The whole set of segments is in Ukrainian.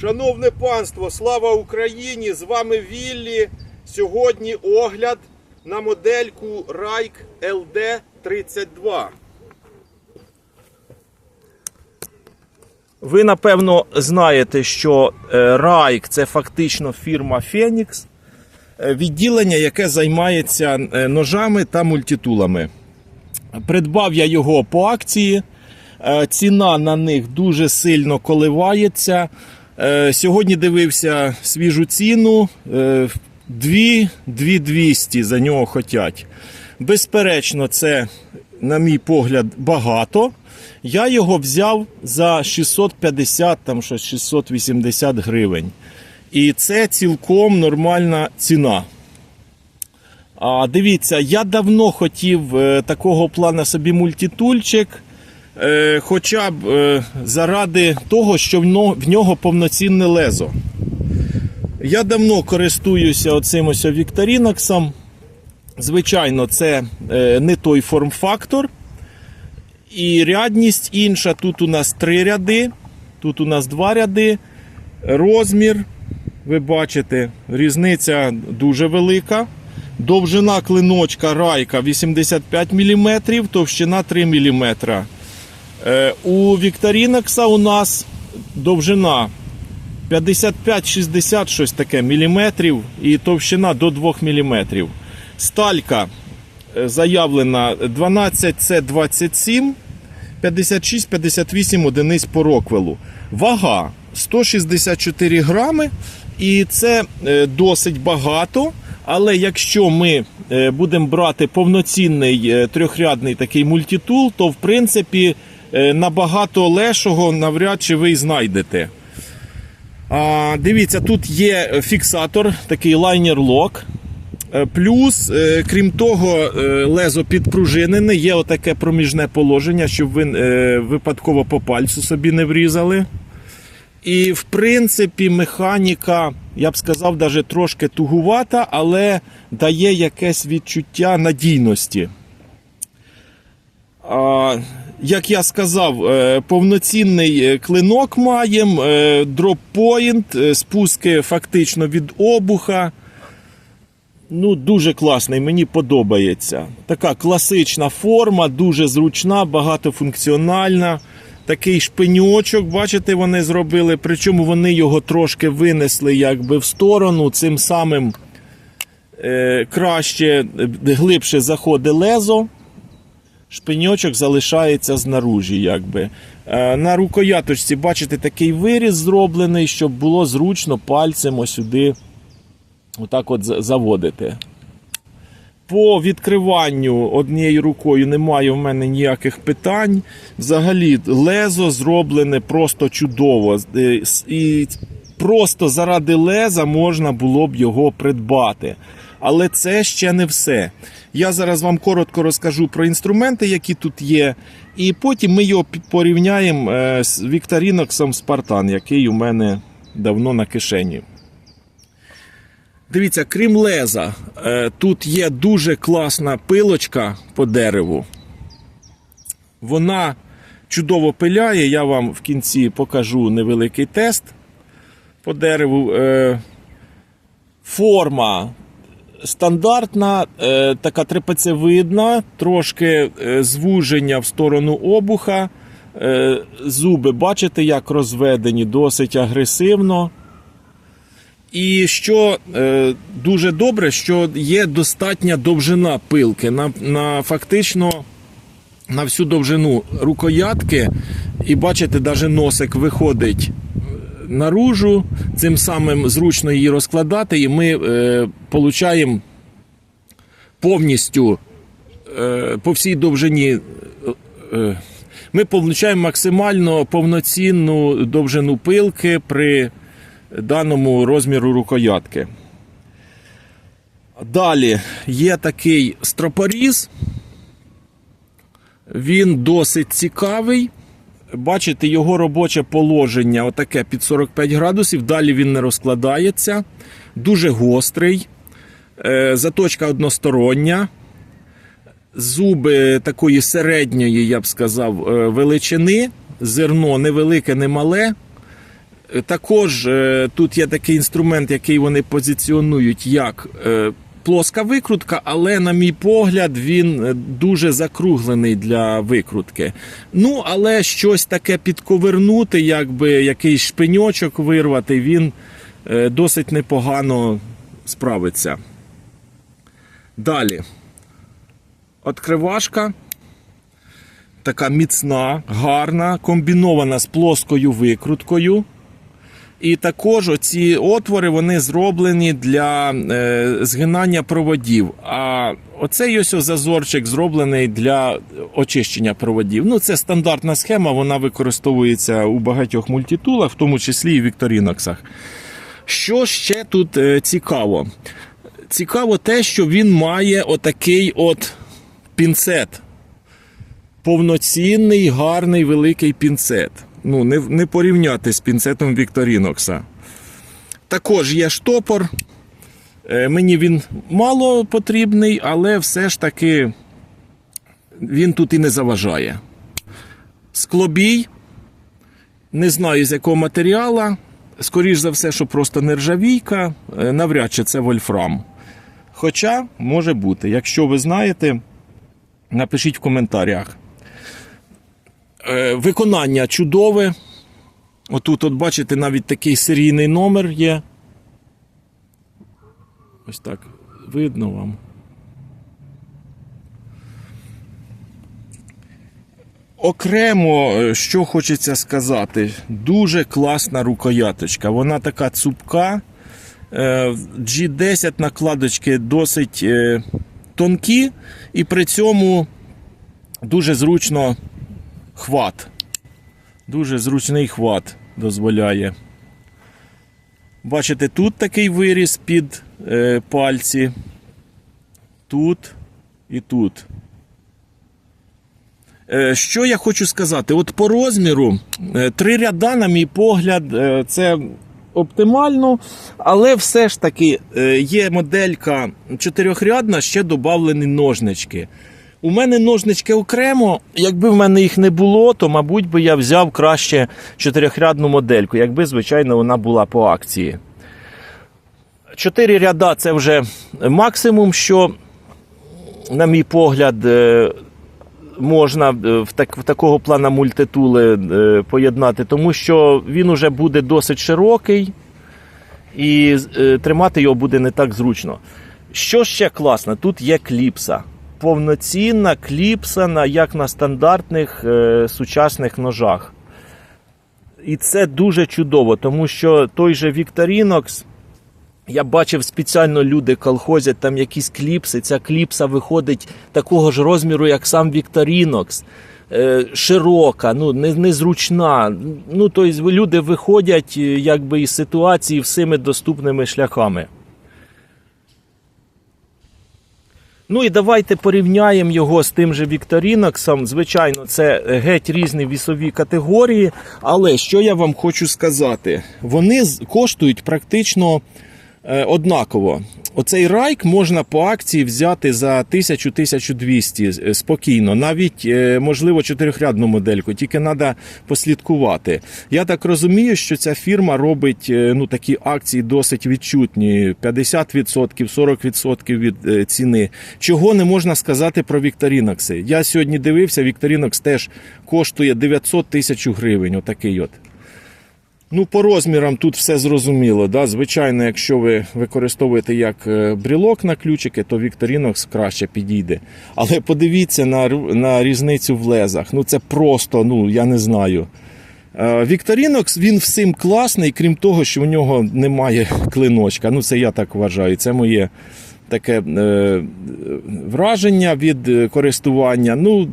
Шановне панство, слава Україні! З вами Віллі. Сьогодні огляд на модельку Райк LD32. Ви напевно знаєте, що е, Райк це фактично фірма Фенікс, е, відділення, яке займається е, ножами та мультитулами. Придбав я його по акції. Ціна на них дуже сильно коливається. Е, Сьогодні дивився свіжу ціну. е, 2 2200 за нього хотять. Безперечно, це, на мій погляд, багато. Я його взяв за 650, там щось 680 гривень. І це цілком нормальна ціна. А, дивіться, я давно хотів е, такого плану собі мультитульчик, е, хоча б е, заради того, що в нього повноцінне лезо. Я давно користуюся оцим ось Вікторіноксом. Звичайно, це е, не той форм-фактор. І рядність інша. Тут у нас три ряди, тут у нас два ряди. Розмір, ви бачите, різниця дуже велика. Довжина клиночка райка 85 мм, товщина 3 мм. Е, у Вікторінокса у нас довжина 55-60 щось таке міліметрів і товщина до 2 мм. Сталька е, заявлена 12С27, 56-58 одиниць по роквелу. Вага 164 грами, і це е, досить багато. Але якщо ми будемо брати повноцінний трьохрядний такий мультитул, то в принципі набагато лешого навряд чи ви знайдете. А, дивіться, тут є фіксатор, такий лайнер-лок. Е, Плюс, е, крім того, е, лезо підпружинене, є отаке проміжне положення, щоб ви е, випадково по пальцю собі не врізали. І, в принципі, механіка, я б сказав, навіть трошки тугувата, але дає якесь відчуття надійності. Як я сказав, е, повноцінний е, клинок маємо, дроппоінт, е, спуски фактично від обуха. Ну, дуже класний, мені подобається. Така класична форма, дуже зручна, багатофункціональна. Такий шпиньочок, бачите, вони зробили. Причому вони його трошки винесли якби в сторону. Цим самим е, краще, глибше заходить лезо. Шпиньочок залишається знаружі. Якби. Е, на рукояточці, бачите, такий виріз зроблений, щоб було зручно пальцем сюди отак от заводити. По відкриванню однією рукою немає в мене ніяких питань. Взагалі, лезо зроблене просто чудово. Е, І просто заради леза можна було б його придбати. Але це ще не все. Я зараз вам коротко розкажу про інструменти, які тут є, і потім ми його порівняємо е, з Вікторіноксом Спартан, який у мене давно на кишені. Дивіться, крім леза, е, тут є дуже класна пилочка по дереву. Вона чудово пиляє. Я вам в кінці покажу невеликий тест по дереву. Е, Форма стандартна, е, така трапецевидна, трошки е, звуження в сторону обуха. Е, Зуби, бачите, як розведені, досить агресивно. І що е, дуже добре, що є достатня довжина пилки на, на фактично на всю довжину рукоятки. І бачите, навіть носик виходить наружу, цим самим зручно її розкладати, і ми е, получаємо повністю е, по всій довжині. Е, ми получаємо максимально повноцінну довжину пилки при даному розміру рукоятки. Далі є такий стропоріз. Він досить цікавий. Бачите, його робоче положення отаке під 45 градусів. Далі він не розкладається. Дуже гострий. Е, Заточка одностороння. Зуби такої середньої, я б сказав, е, величини. Зерно невелике, не мале. Також е, тут є такий інструмент, який вони позиціонують як плоска викрутка, але, на мій погляд, він е, дуже закруглений для викрутки. Ну, але щось таке підковернути, якби якийсь шпиньочок вирвати, він е, досить непогано справиться. Далі. Откривашка. Така міцна, гарна, комбінована з плоскою викруткою. І також оці отвори вони зроблені для е, згинання проводів. А оцей ось зазорчик зроблений для очищення проводів. Ну, це стандартна схема, вона використовується у багатьох мультитулах, в тому числі і в Вікторіноксах. Що ще тут е, цікаво? Цікаво те, що він має отакий от пінцет. Повноцінний, гарний, великий пінцет. Ну, не, не порівняти з пінцетом Вікторінокса. Також є штопор. Е, Мені він мало потрібний, але все ж таки він тут і не заважає. Склобій. Не знаю з якого матеріала. Скоріш за все, що просто нержавійка. Е, Навряд чи це вольфрам. Хоча може бути. Якщо ви знаєте, напишіть в коментарях. Е, Виконання чудове. Отут, от бачите, навіть такий серійний номер є. Ось так видно вам. Окремо, е, що хочеться сказати, дуже класна рукояточка. Вона така цупка. Е, G10 накладочки досить тонкі, і при цьому дуже зручно хват. Дуже зручний хват дозволяє. Бачите, тут такий виріз під е, пальці. Тут і тут. Е, Що я хочу сказати? От по розміру е, три ряда, на мій погляд, е, це оптимально, але все ж таки е, є моделька чотирьохрядна, ще додавлені ножнички. У мене ножнички окремо. Якби в мене їх не було, то, мабуть, би я взяв краще чотирьохрядну модельку, якби, звичайно, вона була по акції. Чотири ряда це вже максимум, що, на мій погляд, е, можна е, в, так, в такого плана мультитули е, поєднати, тому що він уже буде досить широкий і тримати його буде не так зручно. Що ще класно? Тут є кліпса. Повноцінна кліпсана, як на стандартних е, сучасних ножах. І це дуже чудово, тому що той же Victorinox, я бачив спеціально люди колхозять там якісь кліпси. Ця кліпса виходить такого ж розміру, як сам Victorinox. Е, широка, ну не, незручна. Ну, тобто люди виходять е, якби із ситуації всіми доступними шляхами. Ну і давайте порівняємо його з тим же Вікторіноксом. Звичайно, це геть різні вісові категорії. Але що я вам хочу сказати? Вони коштують практично однаково. Оцей райк можна по акції взяти за 1000-1200 е, спокійно, навіть е, можливо чотирьохрядну модельку, тільки треба послідкувати. Я так розумію, що ця фірма робить е, ну, такі акції досить відчутні: 50%, 40% від е, ціни. Чого не можна сказати про Вікторінокси? Я сьогодні дивився, Вікторінокс теж коштує 900 тисяч гривень. Отакий от. Ну, по розмірам тут все зрозуміло. Да? Звичайно, якщо ви використовуєте як е, брілок на ключики, то Victorinox краще підійде. Але подивіться на, на різницю в лезах. Ну це просто, ну я не знаю. Е, Victorinox, він всім класний, крім того, що у нього немає клиночка. Ну, це я так вважаю. Це моє таке е, враження від е, користування. Ну,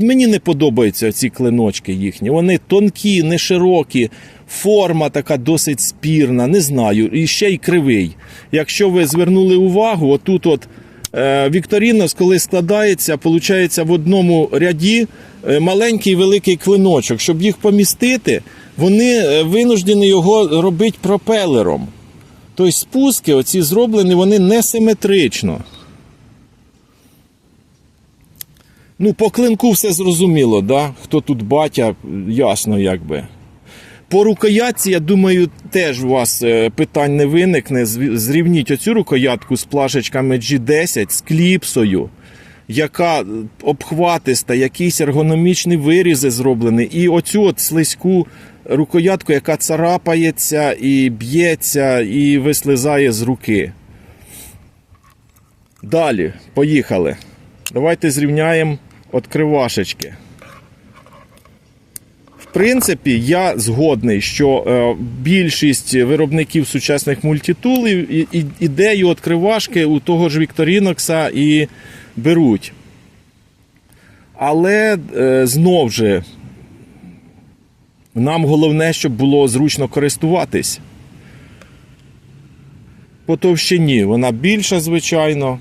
мені не подобаються ці клиночки їхні. Вони тонкі, не широкі, форма така досить спірна, не знаю, і ще й кривий. Якщо ви звернули увагу, отут от е, Вікторінос, коли складається, виходить в одному ряді е, маленький великий клиночок. Щоб їх помістити, вони е, винуждені його робити пропелером. Тобто спуски оці зроблені, вони несиметрично. Ну, по клинку все зрозуміло, да? хто тут батя, ясно якби. По рукоятці, я думаю, теж у вас е, питань не виникне. Зрівніть оцю рукоятку з плашечками G10 з кліпсою, яка обхватиста, якісь ергономічні вирізи зроблені, і оцю от слизьку рукоятку, яка царапається і б'ється, і вислизає з руки. Далі, поїхали. Давайте зрівняємо відкривашечки. В принципі, я згодний, що е, більшість виробників сучасних мультитулів ідею відкривашки у того ж Вікторінокса і беруть. Але е, знов же, нам головне, щоб було зручно користуватись. По товщині вона більша, звичайно.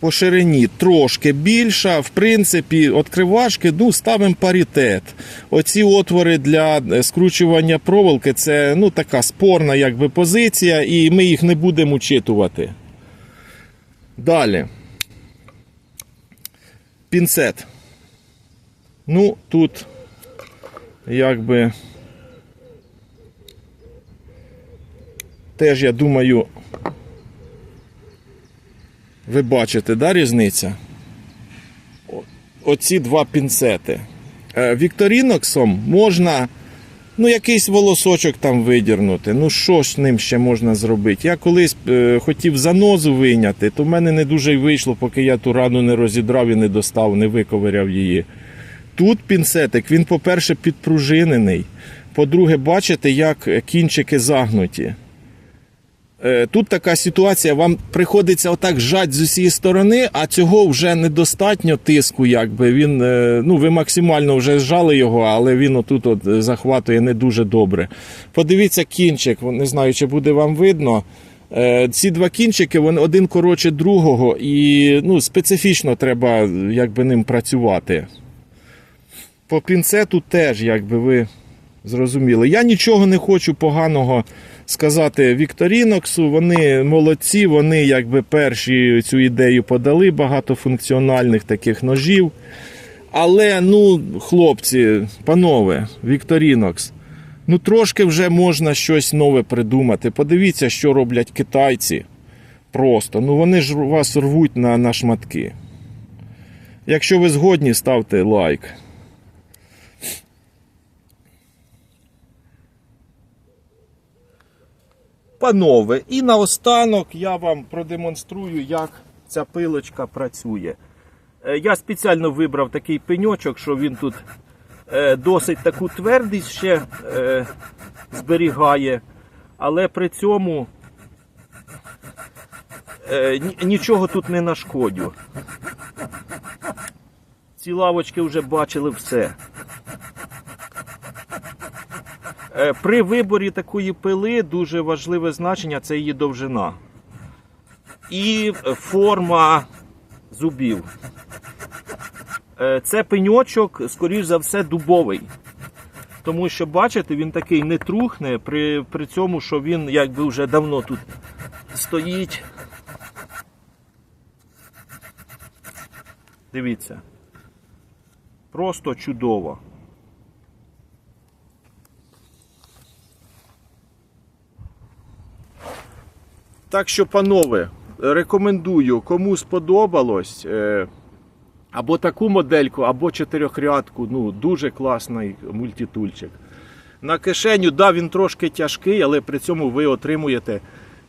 По ширині трошки більша. В принципі, відкривашки, ну, ставимо паритет. Оці отвори для е, скручування проволоки це ну, така спорна якби, позиція, і ми їх не будемо учитувати. Далі. Пінцет. Ну, тут якби. Теж, я думаю, ви бачите, да, різниця? Оці два пінцети. Е, Вікторіноксом можна ну, якийсь волосочок там видірнути. Ну, що ж ним ще можна зробити? Я колись е, хотів занозу вийняти, то в мене не дуже й вийшло, поки я ту рану не розідрав і не достав, не виковиряв її. Тут пінцетик, він, по-перше, підпружинений. По-друге, бачите, як кінчики загнуті. Е, Тут така ситуація, вам приходиться отак жать з усієї сторони, а цього вже недостатньо тиску, якби він, е, ну ви максимально вже зжали його, але він отут от е, захватує не дуже добре. Подивіться кінчик, не знаю, чи буде вам видно. Ці два кінчики, вони один коротше другого, і ну, специфічно треба якби ним працювати. По пінцету теж, якби ви зрозуміли. Я нічого не хочу поганого сказати Вікторіноксу. Вони молодці, вони якби перші цю ідею подали, багатофункціональних таких ножів. Але, ну, хлопці, панове, Вікторінокс, ну трошки вже можна щось нове придумати. Подивіться, що роблять китайці. Просто. Ну вони ж вас рвуть на, на шматки. Якщо ви згодні, ставте лайк. Панове, і наостанок я вам продемонструю, як ця пилочка працює. Е, Я спеціально вибрав такий пеньочок, що він тут е, досить таку твердість ще е, зберігає, але при цьому нічого тут не нашкодю. Ці лавочки вже бачили все. Е, При виборі такої пили дуже важливе значення це її довжина і е, форма зубів. Е, Це пеньочок, скоріш за все, дубовий. Тому що, бачите, він такий не трухне, при, при цьому, що він якби вже давно тут стоїть. Дивіться. Просто чудово. Так що, панове, рекомендую, кому сподобалось, е, або таку модельку, або чотирьохрядку. Ну, дуже класний мультитульчик. На кишеню, да, він трошки тяжкий, але при цьому ви отримуєте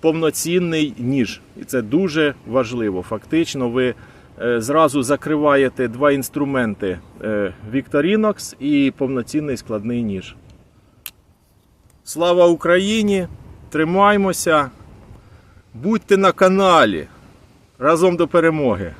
повноцінний ніж. І це дуже важливо. Фактично, ви е, зразу закриваєте два інструменти е, Victorinox і повноцінний складний ніж. Слава Україні! Тримаймося! Будьте на каналі. Разом до перемоги!